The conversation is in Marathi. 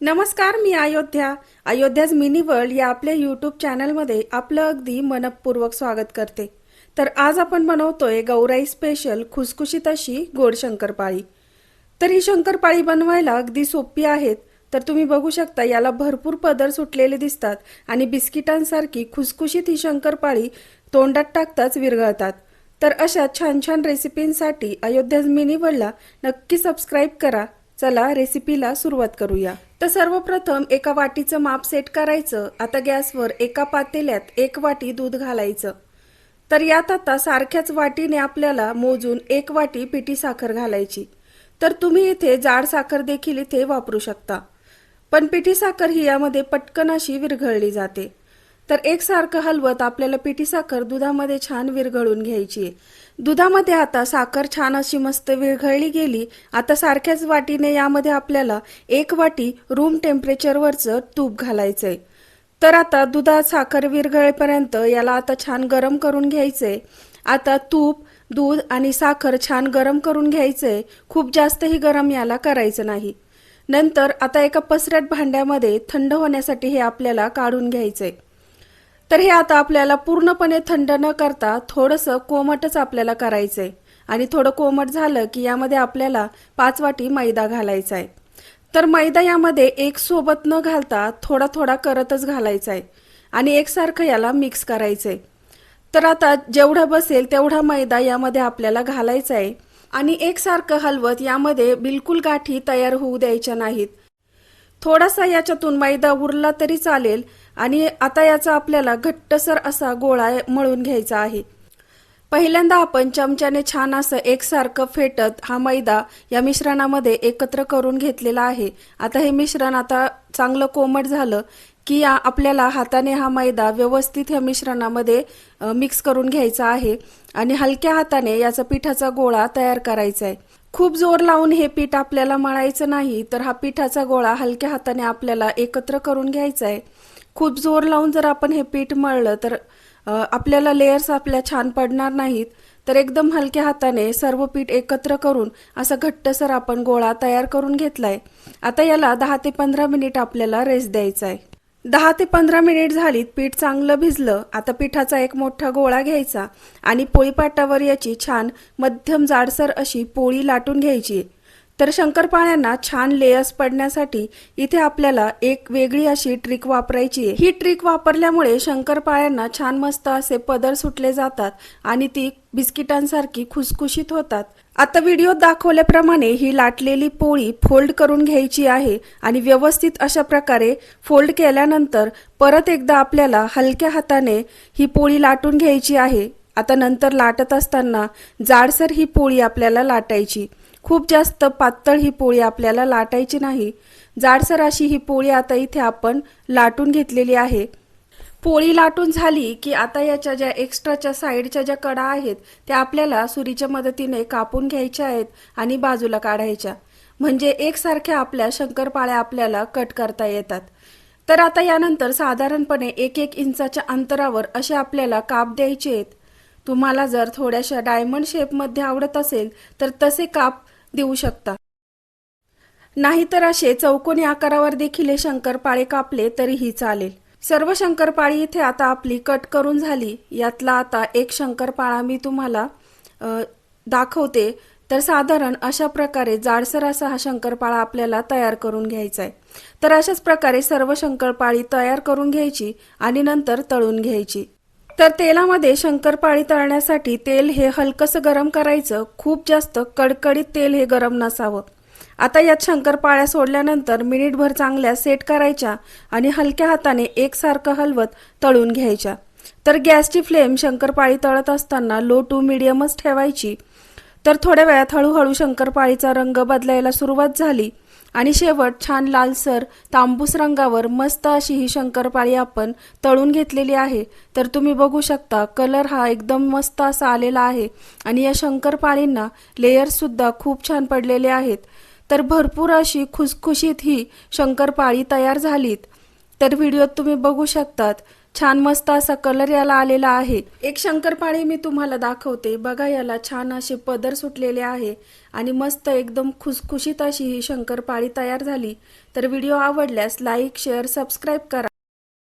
नमस्कार मी अयोध्या. अयोध्याज मिनी वर्ल्ड या आपल्या यूट्यूब चॅनलमध्ये आपलं अगदी मनपूर्वक स्वागत करते. तर आज आपण बनवतोय गौराई स्पेशल खुसखुशीत अशी गोड शंकरपाळी. तर ही शंकरपाळी बनवायला अगदी सोपी आहेत. तर तुम्ही बघू शकता याला भरपूर पदर सुटलेले दिसतात आणि बिस्किटांसारखी खुसखुशीत ही शंकरपाळी तोंडात टाकताच विरघळतात. तर अशा छान छान रेसिपींसाठी अयोध्याज मिनी वर्ल्डला नक्की सबस्क्राईब करा. चला रेसिपीला सुरुवात करूया. तर सर्वप्रथम एका वाटीचं माप सेट करायचं. आता गॅसवर एका पातेल्यात एक वाटी दूध घालायचं. तर यात आता सारख्याच वाटीने आपल्याला मोजून एक वाटी पिठी साखर घालायची. तर तुम्ही इथे जाड साखर देखील इथे वापरू शकता. पण पिठी साखर ही यामध्ये पटकन अशी विरघळली जाते. तर एकसारखं हलवत आपल्याला पिठी साखर दुधामध्ये छान विरघळून घ्यायची आहे. दुधामध्ये आता साखर छान अशी मस्त विरघळली गेली आता सारख्याच वाटीने यामध्ये आपल्याला एक वाटी रूम टेम्परेचरवरचं तूप घालायचंय. तर आता दुधात साखर विरघळेपर्यंत याला आता छान गरम करून घ्यायचंय. आता तूप दूध आणि साखर छान गरम करून घ्यायचंय. खूप जास्तही गरम याला करायचं नाही. नंतर आता एका पसरट भांड्यामध्ये थंड होण्यासाठी हे आपल्याला काढून घ्यायचंय. तर हे आता आपल्याला पूर्णपणे थंड न करता थोडंसं कोमटच आपल्याला करायचंय. आणि थोडं कोमट झालं की यामध्ये आपल्याला पाच वाटी मैदा घालायचा आहे तर मैदा यामध्ये एक सोबत न घालता थोडा थोडा करतच घालायचा आहे आणि एकसारखं याला मिक्स करायचंय. तर आता जेवढा बसेल तेवढा मैदा यामध्ये आपल्याला घालायचा आहे आणि एकसारखं हलवत यामध्ये बिलकुल गाठी तयार होऊ द्यायच्या नाहीत. थोडासा याच्यातून मैदा उरला तरी चालेल. आणि आता याचा आपल्याला घट्टसर असा गोळा मळून घ्यायचा आहे. पहिल्यांदा आपण चमच्याने छान असं एकसारखं फेटत हा मैदा या मिश्रणामध्ये एकत्र करून घेतलेला आहे. आता हे मिश्रण आता चांगलं कोमट झालं की या आपल्याला हाताने हा मैदा व्यवस्थित ह्या मिश्रणामध्ये मिक्स करून घ्यायचा आहे आणि हलक्या हाताने याचा पिठाचा गोळा तयार करायचा आहे. खूप जोर लावून हे पीठ आपल्याला मळायचं नाही तर हा पिठाचा गोळा हलक्या हाताने आपल्याला एकत्र करून घ्यायचा आहे. खूप जोर लावून जर आपण हे पीठ मळलं तर आपल्याला लेयर्स आपल्या छान पडणार नाहीत. तर एकदम हलक्या हाताने सर्व पीठ एकत्र करून असा घट्टसर आपण गोळा तयार करून घेतलाय. आता याला दहा ते पंधरा मिनिट आपल्याला रेस्ट द्यायचा आहे दहा ते पंधरा मिनिट झालीत पीठ चांगलं भिजलं आता पिठाचा एक मोठा गोळा घ्यायचा आणि पोळीपाटावर याची छान मध्यम जाडसर अशी पोळी लाटून घ्यायची. तर शंकरपाळ्यांना छान लेयर्स पडण्यासाठी इथे आपल्याला एक वेगळी अशी ट्रिक वापरायची आहे. ही ट्रिक वापरल्यामुळे शंकरपाळ्यांना छान मस्त असे पदर सुटले जातात आणि ती बिस्किटांसारखी खुसखुशीत होतात. आता व्हिडिओत दाखवल्याप्रमाणे ही लाटलेली पोळी फोल्ड करून घ्यायची आहे आणि व्यवस्थित अशा प्रकारे फोल्ड केल्यानंतर परत एकदा आपल्याला हलक्या हाताने ही पोळी लाटून घ्यायची आहे. आता नंतर लाटत असताना जाडसर ही पोळी आपल्याला लाटायची. खूप जास्त पातळ ही पोळी आपल्याला लाटायची नाही. जाडसर अशी ही पोळी आता इथे आपण लाटून घेतलेली आहे. पोळी लाटून झाली की आता याच्या ज्या एक्स्ट्राच्या साईडच्या ज्या कडा आहेत त्या आपल्याला सुरीच्या मदतीने कापून घ्यायच्या आहेत आणि बाजूला काढायच्या. म्हणजे एकसारख्या आपल्या शंकरपाळ्या आपल्याला कट करता येतात. तर आता यानंतर साधारणपणे एक एक इंचाच्या अंतरावर असे आपल्याला काप द्यायचे आहेत. तुम्हाला जर थोड्याशा डायमंड शेपमध्ये आवडत असेल तर तसे काप देऊ शकता. नाहीतर असे चौकोनी आकारावर देखील हे शंकरपाळे कापले तरीही चालेल. सर्व शंकरपाळी इथे आता आपली कट करून झाली. यातला आता एक शंकरपाळा मी तुम्हाला दाखवते. तर साधारण अशा प्रकारे जाडसर असा हा शंकरपाळा आपल्याला तयार करून घ्यायचा आहे तर अशाच प्रकारे सर्व शंकरपाळी तयार करून घ्यायची आणि नंतर तळून घ्यायची. तर तेलामध्ये शंकरपाळी तळण्यासाठी तेल हे हलकंसं गरम करायचं. खूप जास्त कडकडीत तेल हे गरम नसावं. आता यात शंकरपाळ्या सोडल्यानंतर मिनिटभर चांगल्या सेट करायच्या आणि हलक्या हाताने एकसारखं हलवत तळून घ्यायच्या. तर गॅसची फ्लेम शंकरपाळी तळत असताना लो टू मिडियमच ठेवायची. तर थोड्या वेळात हळूहळू शंकरपाळीचा रंग बदलायला सुरुवात झाली. आणि शेवट छान लालसर तांबूस रंगावर मस्त अशी ही शंकरपाळी आपण तळून घेतलेली आहे. तर तुम्ही बघू शकता कलर हा एकदम मस्त असा आलेला आहे. आणि या शंकरपाळींना लेयर्ससुद्धा खूप छान पडलेले आहेत. तर भरपूर अशी खुसखुशीत ही शंकरपाळी तयार झालीत. तर व्हिडिओत तुम्ही बघू शकतात छान मस्त असा कलर याला आलेला आहे. एक शंकरपाळी मी तुम्हाला दाखवते. बघा याला छान असे पदर सुटलेले आहे आणि मस्त एकदम खुसखुशीत अशी ही शंकरपाळी तयार झाली. तर व्हिडिओ आवडल्यास लाईक शेअर सबस्क्राईब करा.